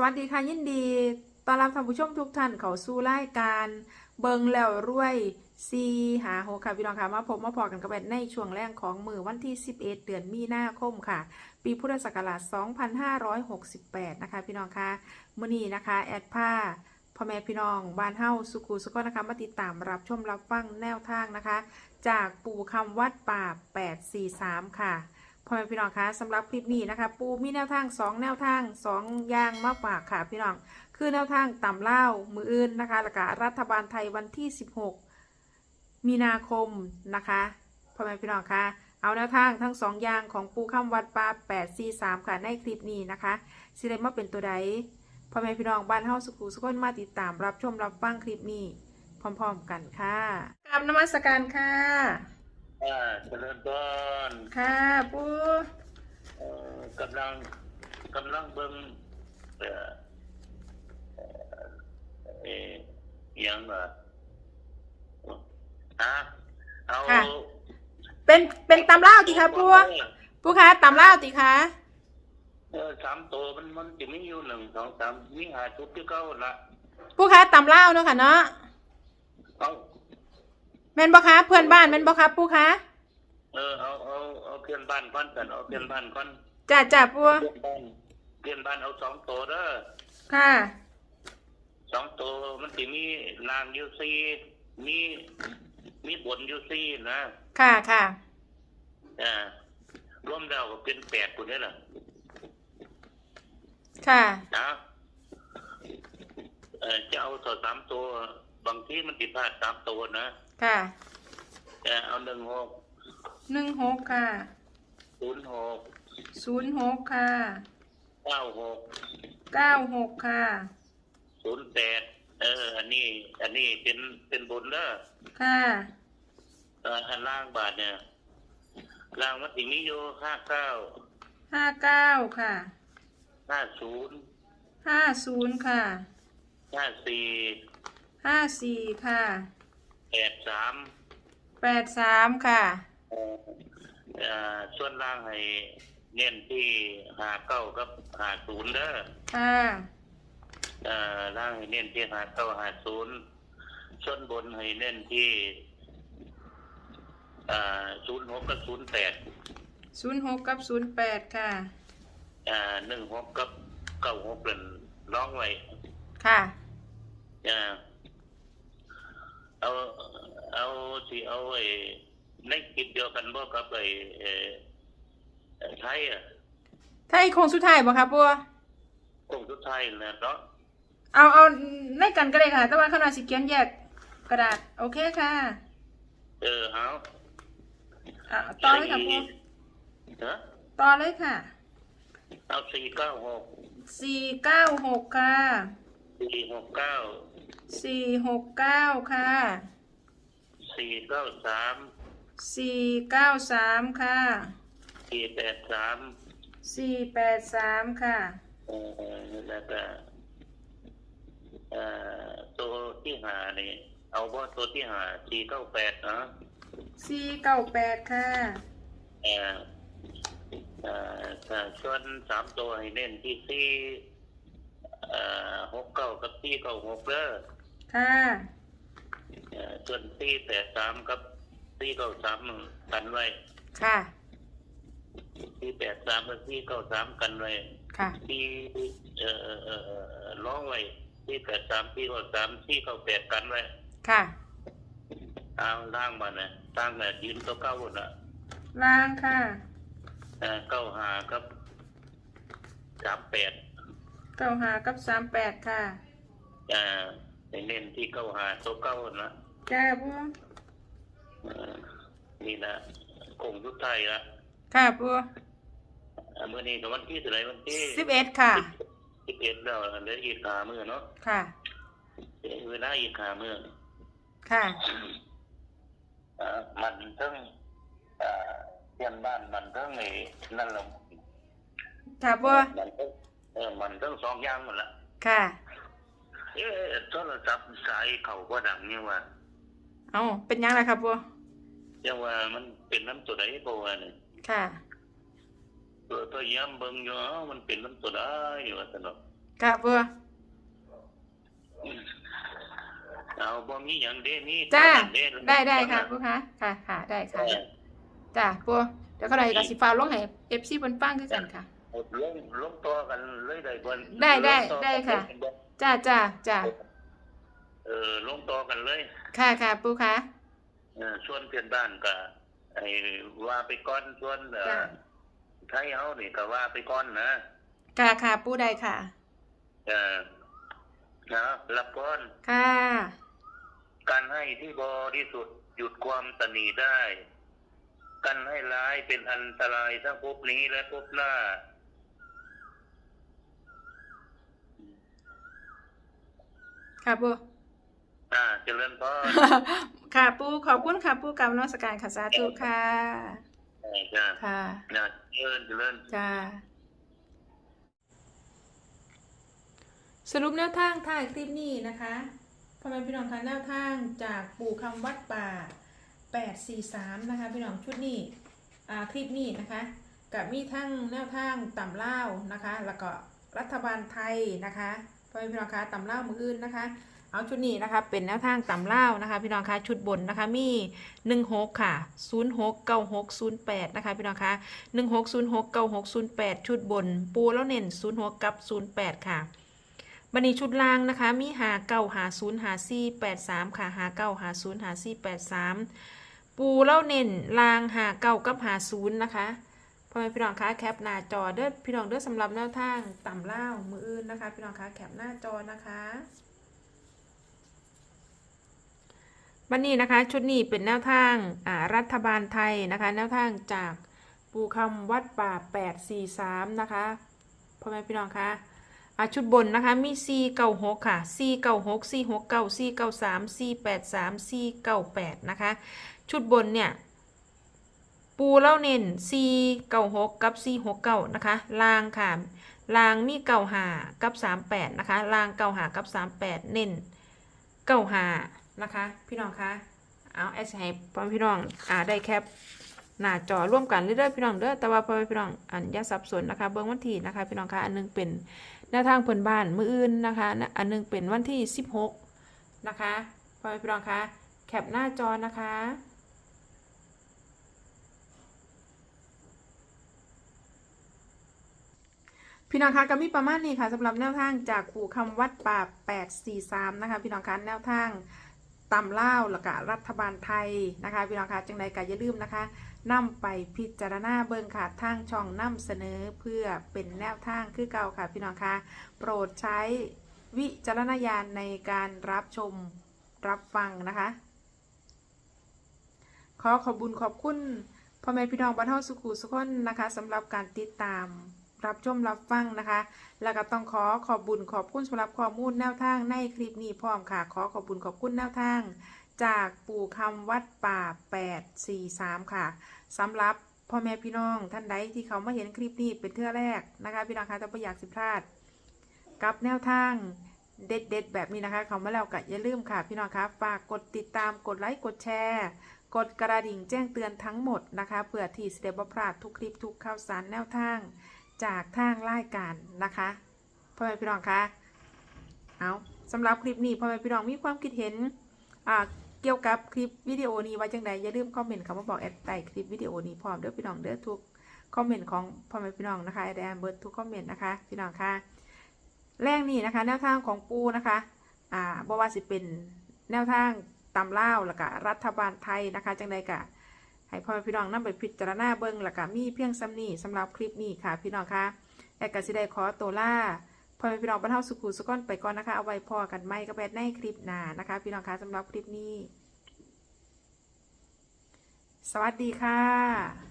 สวัสดีค่ะยินดีต้อนรับท่านผู้ชมทุกท่านเข้าสู่รายการเบิงแล้วรวยซีหาโฮค่ะพี่น้องค่ะมาพบมาพอกันกับแบในช่วงแรกของมือวันที่ 11 เดือนมีนาคมค่ะ ปีพุทธศักราช 2568 นะคะ พี่น้องค่ะมื้อนี้นะคะ แอดผ้าพ่อแม่พี่น้องบ้านเฮาสุขุสุขนะคะมาติดตามรับชมรับฟังแนวทางนะคะ จากปู่คำวัดป่า843 ค่ะ พ่อแม่พี่น้องคะสำหรับคลิปนี้นะคะ ปูมีแนวทางสองแนวทางสองย่างมาฝากค่ะพี่น้อง คือแนวทางต่ำเล่ามืออื่นนะคะแล้วก็รัฐบาลไทยวันที่ 16 มีนาคมนะคะพ่อแม่พี่น้องคะเอาแนวทางทั้งสองย่างของปูข้ามวัดป่า843ค่ะในคลิปนี้นะคะสิได้มาเป็นตัวใดพ่อแม่พี่น้องบ้านเฮาสุขุสุขคนมาติดตามรับชมรับฟังคลิปนี้ พร้อม ๆ กันค่ะกราบนมัสการค่ะ อ่าเจริญพรค่ะปูเอ่อกำลังกำลังเบิ่งเอ่อเอ่อเอ่ออิหยังอะฮะเอาเป็นเป็นตำเล่าวติคะปูปูคะตำเล่าวติคะเออสามตัวมันมันจะมีอยู่หนึ่งสองสามมีหาชุดที่เก้าละปูคะตำเล่าวเนาะค่ะเนาะเอา แม่นบ่คะเพื่อนบ้านแม่นบ่คะปูคะ เออเอาเอาเอาเพื่อนบ้านก่อนกันเอาเพื่อนบ้านก่อนจ้าจ้าปูเพื่อนบ้านเพื่อนบ้านเอาสองตัวเด้อค่ะ สองตัวมันจะมีลางยูซีมีมีบนยูซีนะค่ะค่ะอ่ารวมแล้วก็เป็นแปดคนนี่แหละค่ะนะเออจะเอาต่อสามตัว บางทีมันติดพลาดสามตัวนะ ค่ะแต่เอาหนึ่งหกหนึ่งหกค่ะศูนย์หกศูนย์หกค่ะเก้าหกเก้าหกค่ะศูนย์แปดเออ อันนี้ อันนี้เป็นเป็นบนเนอะค่ะเอออันล่างบาทเนี่ยล่างมันติมีอยู่ห้าเก้าห้าเก้าค่ะห้าศูนย์ห้าศูนย์ค่ะห้าสี่ห้าสี่ค่ะ แปดสามแปดสามค่ะ เอ่อเอ่อส่วนล่างให้เน้นที่หาเก้ากับหาศูนย์เด้อค่ะเอ่อล่างให้เน้นที่หาเก้าหาศูนย์ส่วนบนให้เน้นที่เอ่อศูนย์หกกับศูนย์แปดศูนย์หกกับศูนย์แปดค่ะ เอ่อหนึ่งหกกับเก้าหกเป็นร้องไว้ค่ะ เอ่อ เอาเอาที่เอาไอ้ในกิจเดียวกันบ่กับไอ้เอ่อเอ่อไทยอะถ้าอีกโคงสุดท้ายบ่คะปูคงสุดท้ายนะเนาะเอาเอาในกันก็ได้ค่ะ แต่ว่าขนาดสิเขียนแยกกระดาษ โอเคค่ะ เออเอาอะต่อเลยค่ะปูฮะต่อเลยค่ะ เอาสี่เก้าหกสี่เก้าหกค่ะสี่หกเก้า สี่หกเก้าค่ะสี่เก้าสามสี่เก้าสามค่ะสี่แปดสามสี่แปดสามค่ะเออแล้วก็เอ่อตัวที่หานี่เอาว่าตัวที่หาสี่เก้าแปดนะสี่เก้าแปดค่ะเอ่อเอ่อถ้าส่วนสามตัวให้เน้นที่สี่เอ่อหกเก้ากับสี่เก้าหกเด้อ ค่ะ เอ่อส่วนสี่แปดสามกับสี่เก้าสามกันไว้ค่ะสี่แปดสามกับสี่เก้าสามกันไว้ค่ะ ที่เอ่อเอ่อเอ่อร้องไว้ที่แปดสามที่เก้าสามที่เก้าแปดกันไว้ค่ะเอาล่างมานะตั้งแต่ยืนตัวเก้าน่ะล่างค่ะ เอ่อเก้าหากับสามแปดเก้าหากับสามแปดค่ะ เอ่อ ให้เน้นที่เก้าหาตัวเก้านะจ้าปูเอ่อนี่นะคงทุกไทายละค่ะปูเอ่อมื่อนี้กับวันที่เท่าไหรวันที่สิบเอ็ดค่ะ สิบเอ็ดแล้วเหลืออีกขามือเนาะค่ะ เหลือเวลาอีกขามือ ค่ะ เอ่อมันเทั้งเอ่อเพียนบ้านมันเทั้งไอ้นั่นแหละค่ะปูมันเทั้งเออมันเทั้งสองอย่างหมดละค่ะ เอ๊ะโทรศัพท์สายเขาก็ดังเนี่ยว่าเอาเป็นยังไงครับปูยังว่ามันเป็นน้ำตัวใดก็ว่าเนี่ยค่ะตัวตัวย้ำเบิ่งอยู่เอ้ามันเป็นน้ำตัวใดว่าสนุกค่ะปูเอาบ่มีหยังเด้นี่จ้าเด้ได้ได้ค่ะปูคะค่ะค่ะได้ค่ะจ้าปูเดี๋ยวเขาเลยกับสิฟ้าลงให้เอฟซีบนฟังคือกันค่ะลงลงตัวกันเลยได้บ่ได้ได้ลงตัวได้ค่ะกันบ่ จ้าจ้าจ้าเออลงตัวกันเลย ค่ะค่ะปูคะเออส่วนเพื่อนบ้านก็ไอ้ว่าไปก่อนส่วนเอ่อจ้ะไทยเฮานี่ก็ว่าไปก่อนนะค่ะค่ะปูได้ค่ะ เออนะรับก่อนค่ะ การให้ที่บริสุทธิ์หยุดความตนีได้การให้ร้ายเป็นอันตรายทั้งภพนี้และภพหน้า ค่ะปูอ่าเจริญพรค่ะปูขอบคุณค่ะปูกรรมนมัสการค่ะสาธุค่ะใช่จ้าค่ะนะเจริญเจริญจ้าสรุปแนวทางถ่ายคลิปนี้นะคะพ่อแม่พี่น้องคะแนวทางจากปู่คำวัดป่า 843 นะคะ พี่น้องชุดนี้อ่าคลิปนี้นะคะกับมีทั้งแนวทางต่ำเล่าวนะคะ แล้วก็รัฐบาลไทยนะคะ พ่อพี่น้องคะต่ำเล่ามืออื่นนะคะ เอาชุดนี้นะคะ เป็นแนวทางต่ำเล่านะคะ พี่น้องคะชุดบนนะคะมี16ค่ะ06 96 08นะคะพี่น้องคะ1606 9608ชุดบน ปูแล้วเน้น06กับ08ค่ะบันนี้ชุดล่างนะคะ มีหาเก้าหาศูนย์หาสี่แปดสามค่ะหาเก้าหาศูนย์หาสี่แปดสามปูแล้วเน้นล่างหาเก้ากับหาศูนย์นะคะ พ่อแม่พี่น้องคะแคปหน้าจอเด้อพี่น้องเด้อสำหรับแนวทางต่ำเล่ามืออื่นนะคะ พี่น้องคะแคปหน้าจอนะคะวันนี้นะคะ ชุดนี้เป็นแนวทางอ่ารัฐบาลไทยนะคะ แนวทางจากปูคำวัดป่า 843 นะคะพ่อแม่พี่น้องคะอาชุดบนนะคะมี 4 9 6 ค่ะ 4 9 6 4 6 9 4 9 3 4 8 3 4 9 8 นะคะ ชุดบนเนี่ย ปูเล่าเน้น4 9 6กับ4 6 9นะคะลางค่ะลางมีเก่าหากับ38นะคะลางเก่าหากับ38เน้นเก้าหานะคะ พี่น้องคะเอาแอสให้พ่อมพี่น้องอ่าได้แคปหน้าจอร่วมกันเรื่อยๆพี่น้องเด้อแต่ว่าพ่อมพี่น้องอันย่าสับสนนะคะ เบิ้องวันที่นะคะ พี่น้องคะอันหนึงเป็นแนวทางเพิ่นบ้านมืออื่นนะคะ อันหนึงเป็นวันที่16นะคะพ่อมพี่น้องคะแคปหน้าจอนะคะ พี่น้องคะก็มีประมาณนี้ค่ะสำหรับแนวทางจากปู่คำวัดป่า843นะคะ พี่น้องคะแนวทางตำเล่าแล้วก็รัฐบาลไทยนะคะ พี่น้องคะจังใดก็อย่าลืมนะคะนำไปพิจารณาเบิ่งค่ะทางช่องนำเสนอเพื่อเป็นแนวทางคือเก่าค่ะ พี่น้องคะโปรดใช้วิจารณญาณในการรับชมรับฟังนะคะ ขอขอบบุญขอบคุณพ่อแม่พี่น้องบ้านเฮาสุขุสุขคนนะคะสำหรับการติดตาม รับชมรับฟังนะคะ แล้วก็ต้องขอขอบบุญขอบคุณสำหรับข้อมูลแนวทางในคลิปนี้พร้อมค่ะ ขอขอบบุญขอบคุณแนวทาง จากปู่คำวัดป่า 843 ค่ะสำหรับพ่อแม่พี่น้องท่านใดที่เขามาเห็นคลิปนี้เป็นเทื่อแรกนะคะพี่น้องคะถ้าไม่อยากสิพลาด กับแนวทางเด็ดๆ แบบนี้นะคะ เขามาแล้วก็อย่าลืมค่ะ พี่น้องคะฝากกดติดตามกดไลค์กดแชร์ กดกระดิ่งแจ้งเตือนทั้งหมดนะคะเพื่อที่จะได้บ่พลาดทุกคลิปทุกข่าวสารแนวทาง จากทางรายการนะคะพ่อแม่พี่น้องคะเอาสำหรับคลิปนี้พ่อแม่พี่น้องมีความคิดเห็นเกี่ยวกับคลิปวิดีโอนี้ไว้จังใดอย่าลืมคอมเมนต์คำว่าบอกแอดใต้คลิปวิดีโอนี้พร้อมเด้อพี่น้องเด้อทุกคอมเมนต์ของพ่อแม่พี่น้องนะคะแอดแอนเบิร์ดทุกคอมเมนต์นะคะพี่น้องคะแรกนี้นะคะ แนวทางของปูนะคะอ่าบว่าสิเป็นแนวทางตำเล่าแล้วก็รัฐบาลไทยนะคะจังใดกะ ให้พ่อแม่พี่น้องนำไปพิจารณาเบิ้งหลักะมีเพียงซ้ำนี้สำหรับคลิปนี้ค่ะพี่น้องคะแอกกสิได้ขอตัวล่าพ่อแม่พี่น้องบรรเทาสุขุสุขอนไปก่อนนะคะ เอาไว้พอกันไม่ก็แปดในคลิปหน้านะคะ พี่น้องคะสำหรับคลิปนี้ สวัสดีค่ะ